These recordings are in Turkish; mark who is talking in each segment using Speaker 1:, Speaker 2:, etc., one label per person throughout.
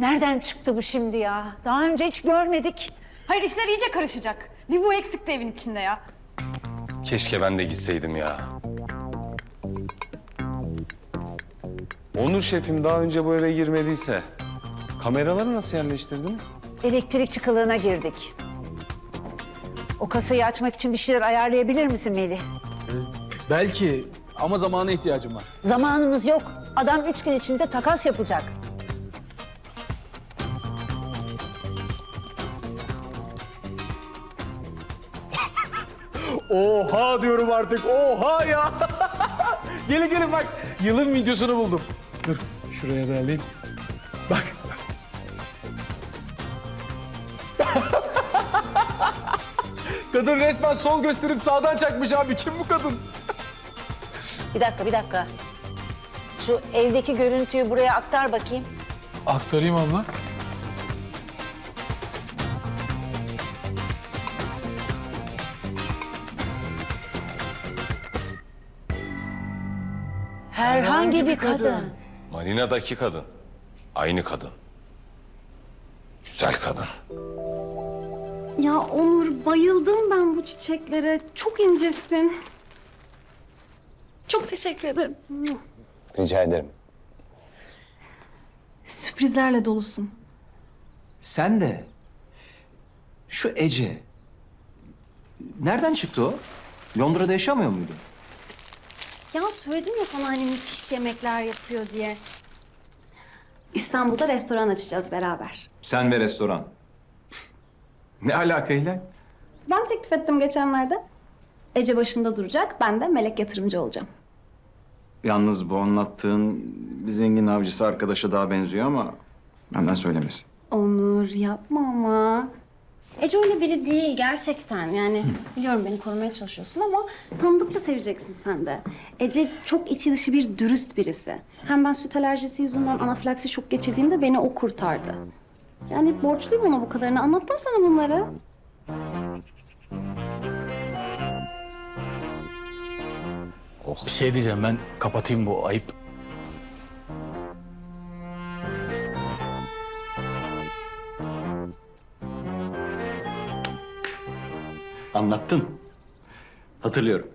Speaker 1: Nereden çıktı bu şimdi ya? Daha önce hiç görmedik.
Speaker 2: Hayır işler iyice karışacak. Bir bu eksikti evin içinde ya.
Speaker 3: Keşke ben de gitseydim ya. Onur şefim daha önce bu eve girmediyse kameraları nasıl yerleştirdiniz?
Speaker 1: Elektrikçi kılığına girdik. O kasayı açmak için bir şeyler ayarlayabilir misin Melih?
Speaker 4: Belki ama zamana ihtiyacım var.
Speaker 1: Zamanımız yok. Adam üç gün içinde takas yapacak.
Speaker 4: Oha diyorum artık. Oha ya. gelin gelin bak. Yılın videosunu buldum. Dur şuraya da alayım. Bak. kadın resmen sol gösterip sağdan çakmış abi. Kim bu kadın?
Speaker 1: Bir dakika, bir dakika. Şu evdeki görüntüyü buraya aktar bakayım.
Speaker 4: Aktarayım abla.
Speaker 1: Herhangi bir kadın.
Speaker 3: Marina'daki kadın. Aynı kadın. Güzel kadın.
Speaker 5: Ya Onur bayıldım ben bu çiçeklere. Çok incesin. Çok teşekkür ederim.
Speaker 3: Rica ederim.
Speaker 5: Sürprizlerle dolusun.
Speaker 6: Sen de. Şu Ece. Nereden çıktı o? Londra'da yaşamıyor muydu?
Speaker 5: Ya söyledim ya sana hani müthiş yemekler yapıyor diye. İstanbul'da restoran açacağız beraber.
Speaker 6: Sen ve restoran. ne alakayla?
Speaker 5: Ben teklif ettim geçenlerde. Ece başında duracak, ben de melek yatırımcı olacağım.
Speaker 6: Yalnız bu anlattığın bir zengin avcısı arkadaşa daha benziyor ama benden söylemesin.
Speaker 5: Onur yapma ama. Ece öyle biri değil gerçekten. Yani biliyorum beni korumaya çalışıyorsun ama tanıdıkça seveceksin sen de. Ece çok içi dışı bir dürüst birisi. Hem ben süt alerjisi yüzünden anafilaksi şok geçirdiğimde beni o kurtardı. Yani borçluyum ona bu kadarını. Anlattım sana bunları.
Speaker 4: Bir şey diyeceğim ben kapatayım bu ayıp.
Speaker 6: Anlattın. Hatırlıyorum.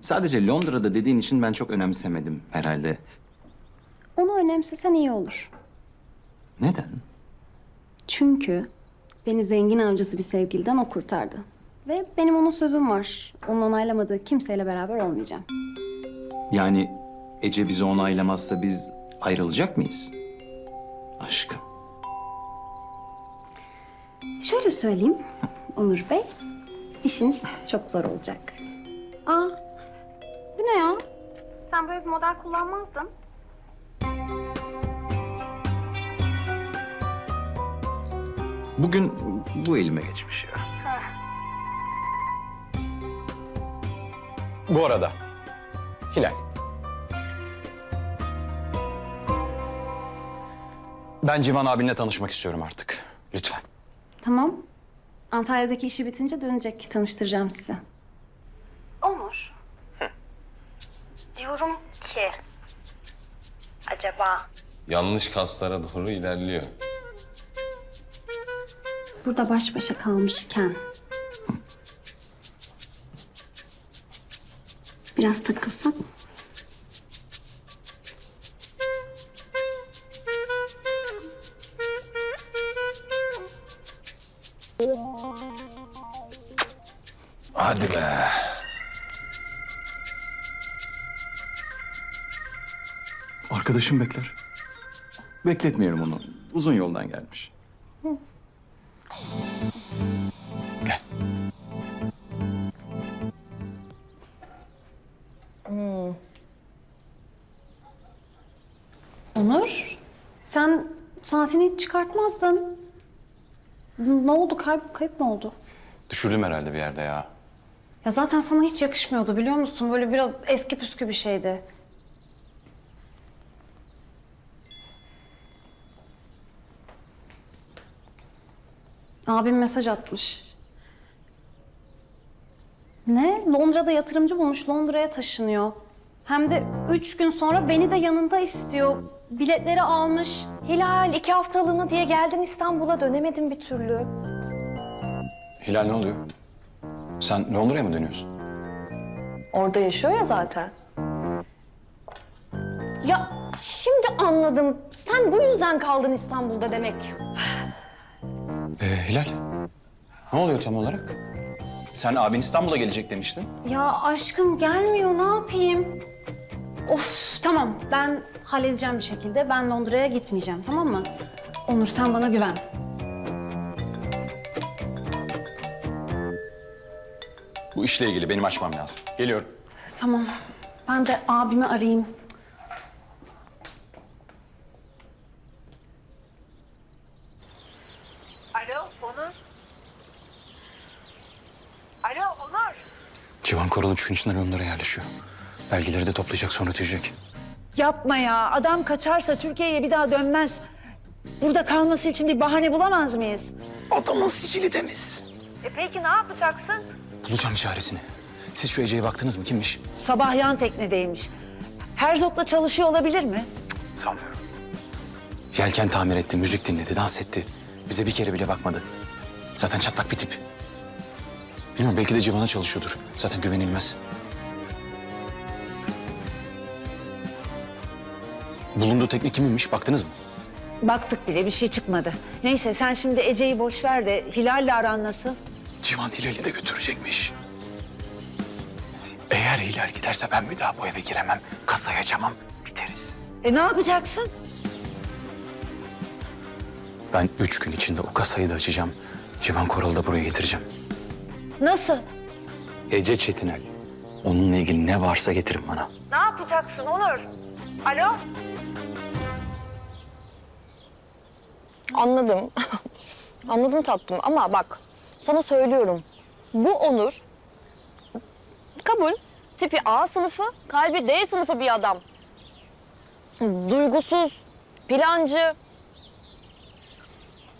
Speaker 6: Sadece Londra'da dediğin için ben çok önemsemedim herhalde.
Speaker 5: Onu önemsesen iyi olur.
Speaker 6: Neden?
Speaker 5: Çünkü beni zengin avcısı bir sevgiliden o kurtardı. Ve benim onun sözüm var. Onun onaylamadığı kimseyle beraber olmayacağım.
Speaker 6: Yani Ece bizi onaylamazsa biz ayrılacak mıyız? Aşkım.
Speaker 5: Şöyle söyleyeyim Onur Bey. İşiniz çok zor olacak. Aa, bu ne ya? Sen böyle bir model kullanmazdın.
Speaker 6: Bugün bu elime geçmiş ya. Bu arada Hilal. Ben Civan abinle tanışmak istiyorum artık. Lütfen.
Speaker 5: Tamam. Antalya'daki işi bitince dönecek. Tanıştıracağım sizi. Onur. Diyorum ki... Acaba
Speaker 3: Yanlış kaslara doğru ilerliyor.
Speaker 5: burada baş başa kalmışken... Biraz takılsak
Speaker 6: Arkadaşım bekler. Bekletmeyelim onu. Uzun yoldan gelmiş. Gel.
Speaker 5: Onur, sen saatini hiç çıkartmazdın. Ne oldu? Kayıp, kayıp mı oldu?
Speaker 6: Düşürdüm herhalde bir yerde ya.
Speaker 5: Ya zaten sana hiç yakışmıyordu biliyor musun? Böyle biraz eski püskü bir şeydi. Abim mesaj atmış. Ne? Londra'da yatırımcı bulmuş. Londra'ya taşınıyor. Hem de üç gün sonra beni de yanında istiyor. biletleri almış. Hilal iki haftalığına diye geldin İstanbul'a dönemedin bir türlü.
Speaker 6: Hilal ne oluyor? Sen Londra'ya mı dönüyorsun?
Speaker 7: Orada yaşıyor ya zaten.
Speaker 5: Ya şimdi anladım. Sen bu yüzden kaldın İstanbul'da demek.
Speaker 6: Ee, Hilal, ne oluyor tam olarak? Sen abin İstanbul'a gelecek demiştin.
Speaker 5: Ya aşkım gelmiyor ne yapayım? Of tamam ben halledeceğim bir şekilde. Ben Londra'ya gitmeyeceğim tamam mı? Onur sen bana güven.
Speaker 6: Bu işle ilgili benim açmam lazım. Geliyorum.
Speaker 5: Tamam. Ben de abimi arayayım.
Speaker 1: Alo Onur. Alo Onur.
Speaker 6: Civan Koral üç gün içinde Londra'ya yerleşiyor. Belgeleri de toplayacak sonra tüyecek.
Speaker 1: Yapma ya. Adam kaçarsa Türkiye'ye bir daha dönmez. Burada kalması için bir bahane bulamaz mıyız?
Speaker 6: Adamın sicili temiz.
Speaker 1: E peki ne yapacaksın?
Speaker 6: Bulacağım çaresini. Siz şu Ece'ye baktınız mı? Kimmiş?
Speaker 1: Sabah yan teknedeymiş. Herzog'la çalışıyor olabilir mi?
Speaker 6: Sanmıyorum. Yelken tamir etti, müzik dinledi, dans etti. Bize bir kere bile bakmadı. Zaten çatlak bir tip. Bilmiyorum belki de Civan'a çalışıyordur. Zaten güvenilmez. Bulunduğu tekne kiminmiş? Baktınız mı?
Speaker 1: Baktık bile bir şey çıkmadı. Neyse sen şimdi Ece'yi boş ver de Hilal'le aran nasıl?
Speaker 6: Civan Hilal'i de götürecekmiş. Eğer Hilal giderse ben bir daha bu eve giremem. Kasayı açamam. Biteriz.
Speaker 1: E ne yapacaksın?
Speaker 6: Ben üç gün içinde o kasayı da açacağım. Civan Koral'ı da buraya getireceğim.
Speaker 1: Nasıl?
Speaker 6: Ece Çetinel. Onunla ilgili ne varsa getirin bana.
Speaker 1: Ne yapacaksın Onur? Alo?
Speaker 7: Anladım. Anladım tatlım ama bak sana söylüyorum. Bu Onur kabul. Tipi A sınıfı, kalbi D sınıfı bir adam. Duygusuz, plancı.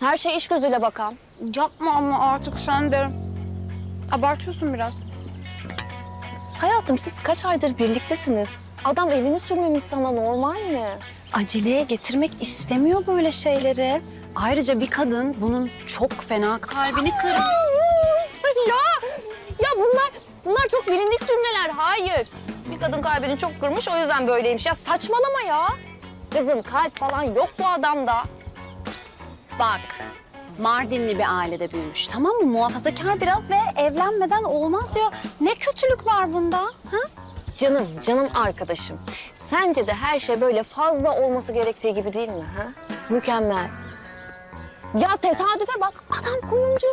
Speaker 7: Her şey iş gözüyle bakan.
Speaker 5: Yapma ama artık sen de abartıyorsun biraz.
Speaker 7: Hayatım siz kaç aydır birliktesiniz? Adam elini sürmemiş sana normal mi?
Speaker 5: Aceleye getirmek istemiyor böyle şeyleri. Ayrıca bir kadın bunun çok fena kalbini kır.
Speaker 7: ya, ya bunlar bunlar çok bilindik cümleler. Hayır. Bir kadın kalbini çok kırmış o yüzden böyleymiş. Ya saçmalama ya. Kızım kalp falan yok bu adamda.
Speaker 5: Bak, Mardinli bir ailede büyümüş tamam mı? Muhafazakar biraz ve evlenmeden olmaz diyor. Ne kötülük var bunda? Ha?
Speaker 7: Canım, canım arkadaşım. Sence de her şey böyle fazla olması gerektiği gibi değil mi? Ha? Mükemmel. Ya tesadüfe bak adam kuyumcu.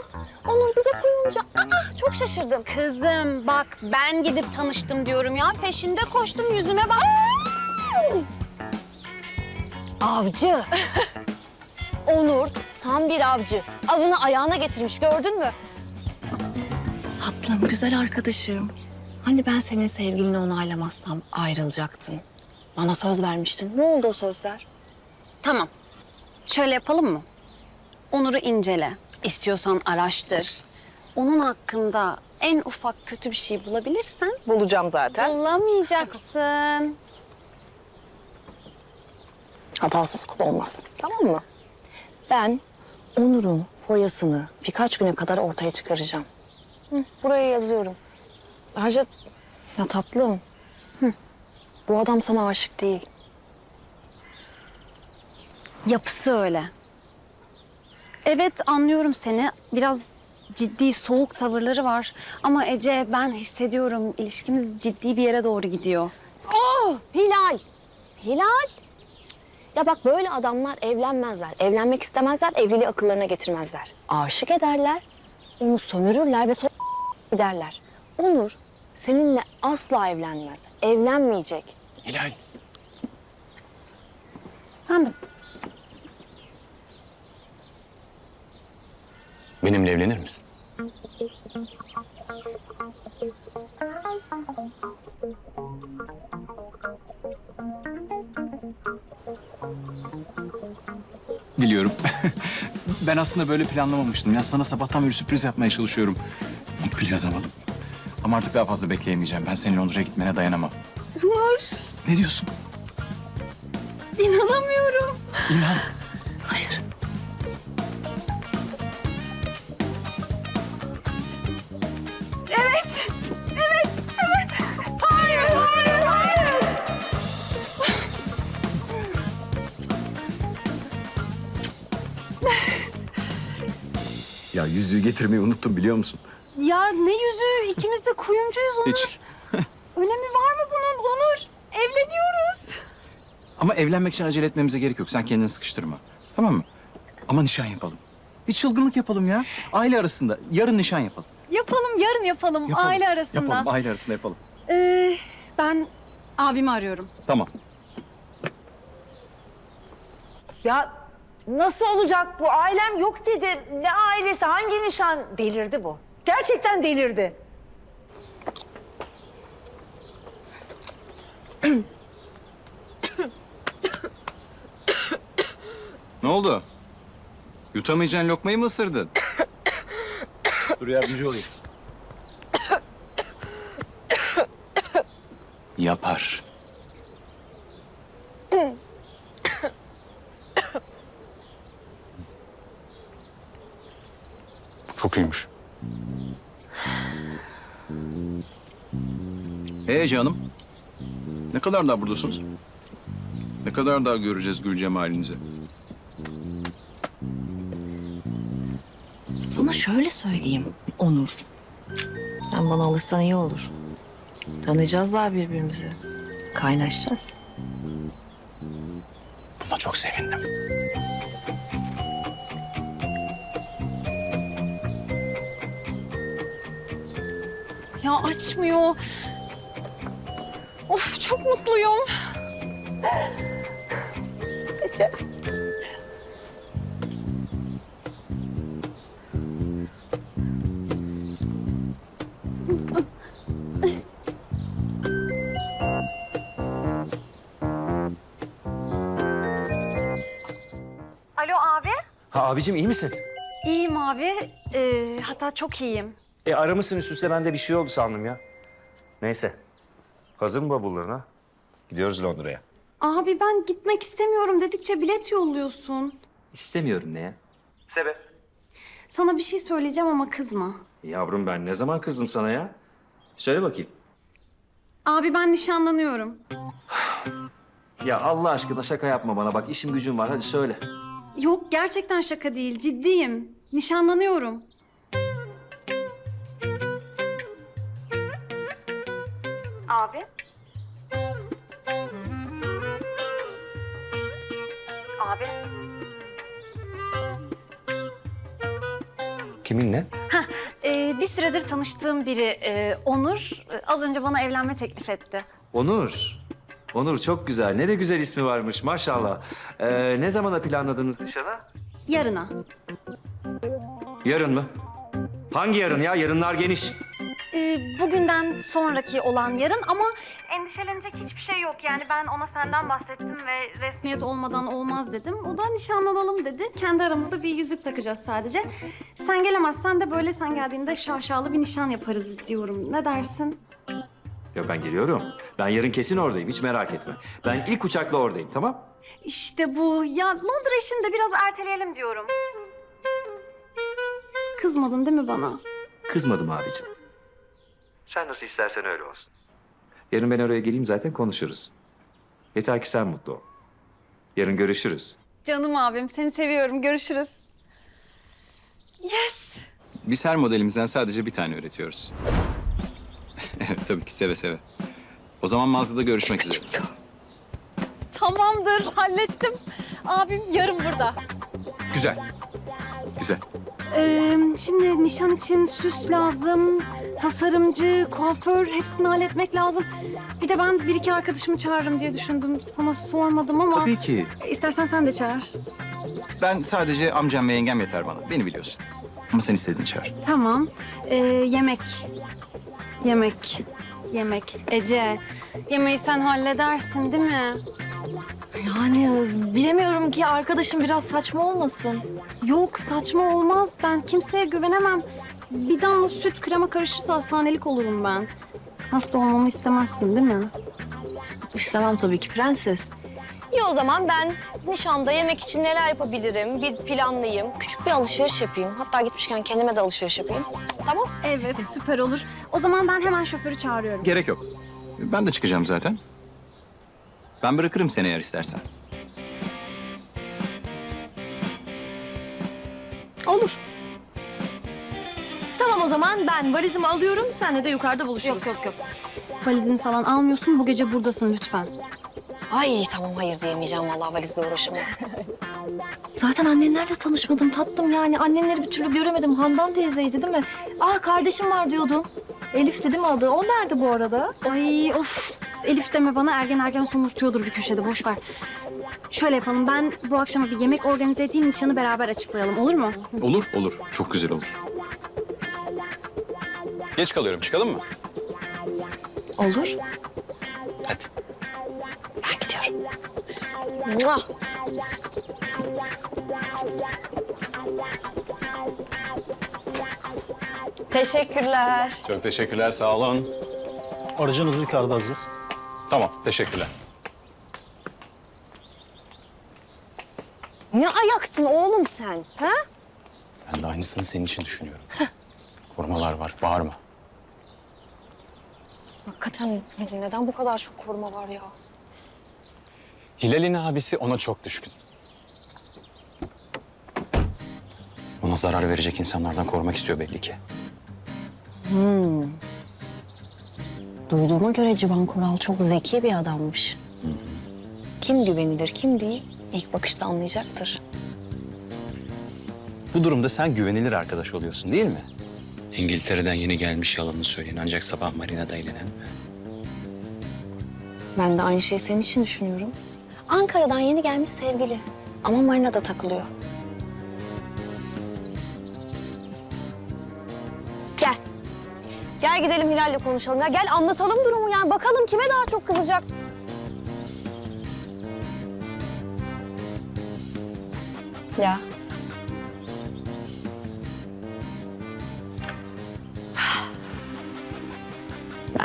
Speaker 7: Onur bir de kuyumcu. Aa, çok şaşırdım.
Speaker 5: Kızım bak ben gidip tanıştım diyorum ya. Peşinde koştum yüzüme bak.
Speaker 7: Avcı. Onur tam bir avcı. Avını ayağına getirmiş gördün mü? Tatlım, güzel arkadaşım. Hani ben senin sevgilini onaylamazsam ayrılacaktın. Bana söz vermiştin. Ne oldu o sözler?
Speaker 5: Tamam. Şöyle yapalım mı? Onur'u incele. İstiyorsan araştır. Onun hakkında en ufak kötü bir şey bulabilirsen
Speaker 7: Bulacağım zaten.
Speaker 5: bulamayacaksın.
Speaker 7: Hatasız kul olmaz. Tamam mı? Ben Onur'un foyasını birkaç güne kadar ortaya çıkaracağım. Hı, buraya yazıyorum. Ayrıca ya tatlım. Hı, bu adam sana aşık değil.
Speaker 5: Yapısı öyle. Evet anlıyorum seni. Biraz ciddi, soğuk tavırları var. Ama Ece ben hissediyorum ilişkimiz ciddi bir yere doğru gidiyor.
Speaker 7: Oh, Hilal. Hilal. Ya bak böyle adamlar evlenmezler. Evlenmek istemezler, evliliği akıllarına getirmezler. Aşık ederler, onu sömürürler ve sonra giderler. Onur seninle asla evlenmez. Evlenmeyecek.
Speaker 6: Hilal.
Speaker 5: Efendim?
Speaker 6: Benimle evlenir misin? Biliyorum. ben aslında böyle planlamamıştım. Ya sana sabahtan beri sürpriz yapmaya çalışıyorum. Mutlu yazamadım. Ama artık daha fazla bekleyemeyeceğim. Ben senin Londra'ya gitmene dayanamam.
Speaker 5: Nur,
Speaker 6: Ne diyorsun?
Speaker 5: inan İnanamıyorum.
Speaker 7: Hayır.
Speaker 6: Yüzüğü getirmeyi unuttum biliyor musun?
Speaker 5: Ya ne yüzü? İkimiz de kuyumcuyuz Onur.
Speaker 6: Hiç.
Speaker 5: Önemi var mı bunun Onur? Evleniyoruz.
Speaker 6: Ama evlenmek için acele etmemize gerek yok. Sen kendini sıkıştırma. Tamam mı? Ama nişan yapalım. Bir çılgınlık yapalım ya. Aile arasında. Yarın nişan yapalım.
Speaker 5: Yapalım, yarın yapalım,
Speaker 6: Yapalım.
Speaker 5: aile arasında.
Speaker 6: Yapalım, aile arasında yapalım.
Speaker 5: Ee, ben abimi arıyorum.
Speaker 6: Tamam.
Speaker 1: Ya nasıl olacak bu? Ailem yok dedi. Ne ailesi? Hangi nişan? Delirdi bu. Gerçekten delirdi.
Speaker 6: Ne oldu? Yutamayacağın lokmayı mı ısırdın? Dur yardımcı olayım. Yapar. İyiymiş. Ee canım. Ne kadar daha buradasınız? Ne kadar daha göreceğiz gül cemalinizi?
Speaker 7: Sana şöyle söyleyeyim Onur. Sen bana alışsan iyi olur. Tanıyacağız daha birbirimizi. Kaynaşacağız.
Speaker 6: Buna çok sevindim.
Speaker 5: Ya açmıyor. Of çok mutluyum. Ece. Alo abi.
Speaker 8: Ha abicim iyi misin?
Speaker 5: İyiyim abi. Ee, hatta çok iyiyim.
Speaker 8: E aramışsın üst üste ben de bir şey oldu sandım ya. Neyse. Hazır mı bavullarına? Gidiyoruz Londra'ya.
Speaker 5: Abi ben gitmek istemiyorum dedikçe bilet yolluyorsun.
Speaker 8: İstemiyorum ne ya? Sebep?
Speaker 5: Sana bir şey söyleyeceğim ama kızma.
Speaker 8: Yavrum ben ne zaman kızdım sana ya? Söyle bakayım.
Speaker 5: Abi ben nişanlanıyorum.
Speaker 8: Ya Allah aşkına şaka yapma bana bak işim gücüm var hadi söyle.
Speaker 5: Yok gerçekten şaka değil ciddiyim. Nişanlanıyorum. Abi. Abi.
Speaker 8: Kiminle?
Speaker 5: Ee, bir süredir tanıştığım biri e, Onur e, az önce bana evlenme teklif etti.
Speaker 8: Onur. Onur çok güzel. Ne de güzel ismi varmış maşallah. Ee, ne zamana planladınız nişanı?
Speaker 5: Yarına.
Speaker 8: Yarın mı? Hangi yarın ya? Yarınlar geniş.
Speaker 5: Bugünden sonraki olan yarın ama endişelenecek hiçbir şey yok. Yani ben ona senden bahsettim ve resmiyet olmadan olmaz dedim. O da nişanlanalım dedi. Kendi aramızda bir yüzük takacağız sadece. Sen gelemezsen de böyle sen geldiğinde şaşalı bir nişan yaparız diyorum. Ne dersin?
Speaker 8: Ya ben geliyorum. Ben yarın kesin oradayım hiç merak etme. Ben ilk uçakla oradayım tamam?
Speaker 5: İşte bu. Ya Londra işini de biraz erteleyelim diyorum. Kızmadın değil mi bana?
Speaker 8: Kızmadım abicim. Sen nasıl istersen öyle olsun. Yarın ben oraya geleyim zaten konuşuruz. Yeter ki sen mutlu ol. Yarın görüşürüz.
Speaker 5: Canım abim seni seviyorum. Görüşürüz. Yes.
Speaker 6: Biz her modelimizden sadece bir tane üretiyoruz. evet tabii ki seve seve. O zaman mağazada görüşmek üzere.
Speaker 5: Tamamdır. Hallettim. Abim yarın burada.
Speaker 6: Güzel. Güzel.
Speaker 5: Ee, şimdi nişan için süs lazım, tasarımcı, kuaför hepsini halletmek lazım. Bir de ben bir iki arkadaşımı çağırırım diye düşündüm. Sana sormadım ama
Speaker 6: Tabii ki.
Speaker 5: istersen sen de çağır.
Speaker 6: Ben sadece amcam ve yengem yeter bana. Beni biliyorsun. Ama sen istediğini çağır.
Speaker 5: Tamam. Ee, yemek. Yemek. Yemek. Ece, yemeği sen halledersin değil mi?
Speaker 7: Yani bilemiyorum ki arkadaşım biraz saçma olmasın.
Speaker 5: Yok saçma olmaz. Ben kimseye güvenemem. Bir damla süt krema karışırsa hastanelik olurum ben. Hasta olmamı istemezsin değil mi?
Speaker 7: İstemem tabii ki prenses.
Speaker 9: İyi o zaman ben nişanda yemek için neler yapabilirim bir planlayayım. Küçük bir alışveriş yapayım. Hatta gitmişken kendime de alışveriş yapayım. Tamam.
Speaker 5: Evet süper olur. O zaman ben hemen şoförü çağırıyorum.
Speaker 6: Gerek yok. Ben de çıkacağım zaten. Ben bırakırım seni eğer istersen.
Speaker 9: Olur. Tamam o zaman ben valizimi alıyorum. Senle de yukarıda buluşuruz.
Speaker 5: Yok yok yok. Valizini falan almıyorsun. Bu gece buradasın lütfen.
Speaker 9: Ay tamam hayır diyemeyeceğim vallahi valizle uğraşamam. Zaten annenlerle tanışmadım tattım yani. Annenleri bir türlü göremedim. Handan teyzeydi değil mi? Aa kardeşim var diyordun. Elif değil mi adı? O nerede bu arada?
Speaker 5: Ay of. Elif deme bana ergen ergen somurtuyordur bir köşede boş ver. Şöyle yapalım ben bu akşama bir yemek organize edeyim nişanı beraber açıklayalım olur mu?
Speaker 6: Olur, olur. Çok güzel olur. Geç kalıyorum. Çıkalım mı?
Speaker 9: Olur.
Speaker 6: Hadi.
Speaker 9: Ben gidiyorum. Muah! Teşekkürler.
Speaker 6: Çok teşekkürler. Sağ olun.
Speaker 4: Aracınız yukarıda hazır.
Speaker 6: Tamam. Teşekkürler.
Speaker 9: Ne ayaksın oğlum sen? Ha?
Speaker 6: Ben de aynısını senin için düşünüyorum. Korumalar var. Bağırma.
Speaker 9: Hakikaten neden bu kadar çok koruma var ya?
Speaker 6: Hilal'in abisi ona çok düşkün. Ona zarar verecek insanlardan korumak istiyor belli ki.
Speaker 9: Duyduğuma göre Civan Koral çok zeki bir adammış. Kim güvenilir, kim değil ilk bakışta anlayacaktır.
Speaker 6: Bu durumda sen güvenilir arkadaş oluyorsun değil mi? İngiltere'den yeni gelmiş yalanını söyleyen ancak sabah marinada eğlenen.
Speaker 9: Ben de aynı şeyi senin için düşünüyorum. Ankara'dan yeni gelmiş sevgili. Ama marinada takılıyor. Gel. Gel gidelim Hilal'le konuşalım. Ya gel anlatalım durumu yani. Bakalım kime daha çok kızacak. Ya.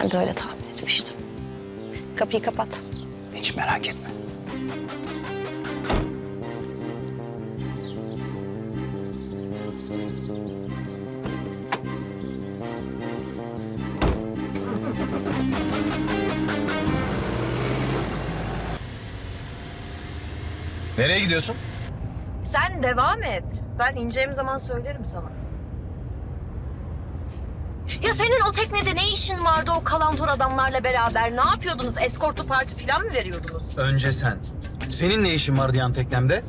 Speaker 9: Ben de öyle tahmin etmiştim. Kapıyı kapat.
Speaker 6: Hiç merak etme.
Speaker 4: Nereye gidiyorsun?
Speaker 9: Sen devam et. Ben ineceğim zaman söylerim sana. Senin o teknede ne işin vardı o kalantor adamlarla beraber? Ne yapıyordunuz? Eskortlu parti falan mı veriyordunuz?
Speaker 4: Önce sen. Senin ne işin vardı yan teknemde?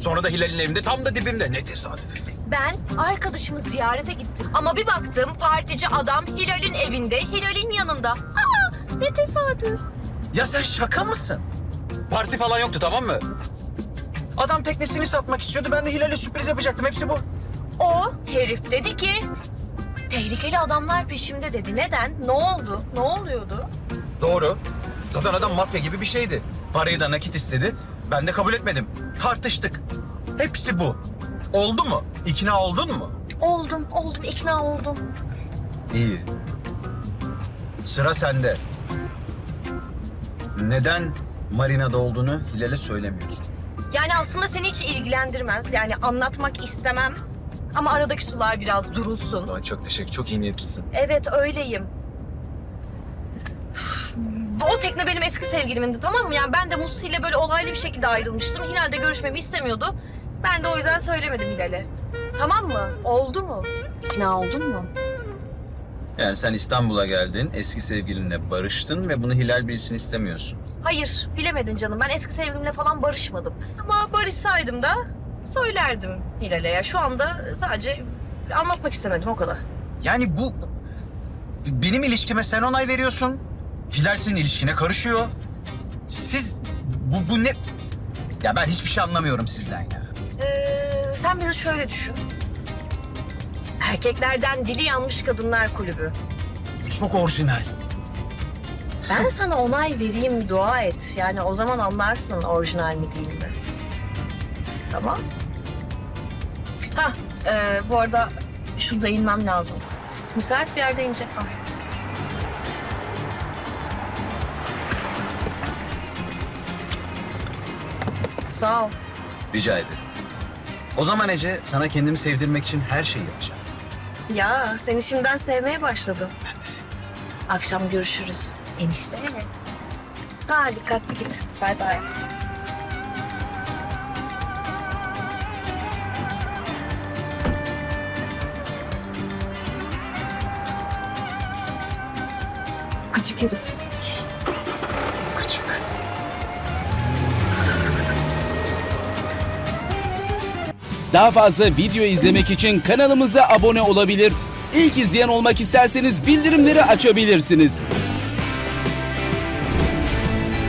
Speaker 4: Sonra da Hilal'in evinde tam da dibimde. Ne tesadüf.
Speaker 9: Ben arkadaşımı ziyarete gittim. Ama bir baktım partici adam Hilal'in evinde, Hilal'in yanında. Aa, ne tesadüf.
Speaker 4: Ya sen şaka mısın? Parti falan yoktu tamam mı? Adam teknesini satmak istiyordu. Ben de Hilal'e sürpriz yapacaktım. Hepsi bu.
Speaker 9: O herif dedi ki tehlikeli adamlar peşimde dedi. Neden? Ne oldu? Ne oluyordu?
Speaker 4: Doğru. Zaten adam mafya gibi bir şeydi. Parayı da nakit istedi. Ben de kabul etmedim. Tartıştık. Hepsi bu. Oldu mu? İkna oldun mu?
Speaker 9: Oldum, oldum, ikna oldum.
Speaker 4: İyi. Sıra sende. Neden marinada olduğunu Hilal'e söylemiyorsun?
Speaker 9: Yani aslında seni hiç ilgilendirmez. Yani anlatmak istemem. Ama aradaki sular biraz durulsun.
Speaker 4: Ay çok teşekkür, çok iyi niyetlisin.
Speaker 9: Evet öyleyim. Üf, O tekne benim eski sevgilimindi tamam mı? Yani ben de Musi ile böyle olaylı bir şekilde ayrılmıştım. Hilal de görüşmemi istemiyordu. Ben de o yüzden söylemedim Hilal'e. Tamam mı? Oldu mu? İkna oldun mu?
Speaker 4: Yani sen İstanbul'a geldin, eski sevgilinle barıştın ve bunu Hilal bilsin istemiyorsun.
Speaker 9: Hayır, bilemedin canım. Ben eski sevgilimle falan barışmadım. Ama barışsaydım da söylerdim Hilal'e. Ya şu anda sadece anlatmak istemedim o kadar.
Speaker 4: Yani bu... Benim ilişkime sen onay veriyorsun. Hilal senin ilişkine karışıyor. Siz... Bu, bu ne... Ya ben hiçbir şey anlamıyorum sizden ya.
Speaker 9: Ee, sen bizi şöyle düşün. Erkeklerden dili yanmış kadınlar kulübü.
Speaker 4: Çok orijinal.
Speaker 9: Ben sana onay vereyim, dua et. Yani o zaman anlarsın orijinal mi değil mi? Tamam. Ha, e, bu arada şurada inmem lazım. Müsait bir yerde inecek var. Sağ ol.
Speaker 4: Rica ederim. O zaman Ece sana kendimi sevdirmek için her şeyi yapacağım.
Speaker 9: Ya seni şimdiden sevmeye başladım.
Speaker 4: Ben de seni.
Speaker 9: Akşam görüşürüz. Enişte. Ha dikkatli git. Bay bay. Herif.
Speaker 4: Küçük.
Speaker 10: Daha fazla video izlemek için kanalımıza abone olabilir. İlk izleyen olmak isterseniz bildirimleri açabilirsiniz.